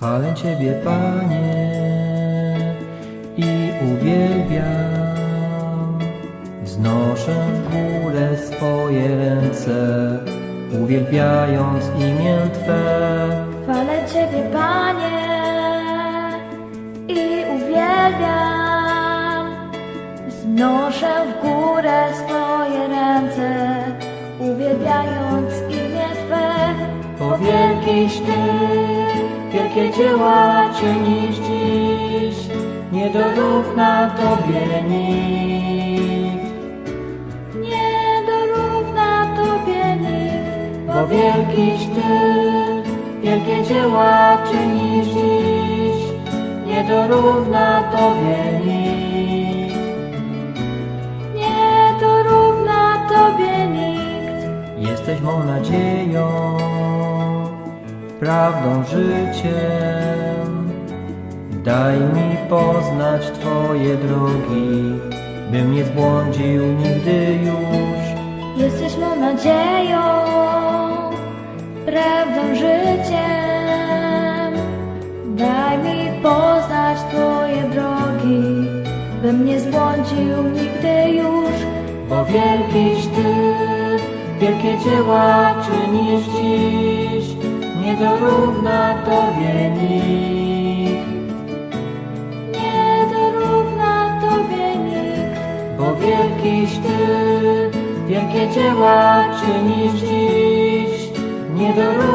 Chwalę Ciebie, Panie, i uwielbiam. Wznoszę w górę swoje ręce, uwielbiając imię Twe. Chwalę Ciebie, Panie, i uwielbiam. Wznoszę w górę swoje ręce, uwielbiając imię Twe. Bo wielkiś Ty, wielkie dzieła czynisz dziś, nie dorówna Tobie nikt. Nie dorówna Tobie nikt, Bo wielkiś Ty, wielkie dzieła czynisz dziś, nie dorówna Tobie nikt. nie dorówna Tobie nikt. Jesteś mą nadzieją, prawdą, życiem. Daj mi poznać Twoje drogi, bym nie zbłądził nigdy już. Jesteś mą nadzieją, prawdą, życiem. Daj mi poznać Twoje drogi, bym nie zbłądził nigdy już. Bo wielkiś Ty, wielkie dzieła czynisz wielkiś Ty, wielkie dzieła czynisz dziś, nie nikt.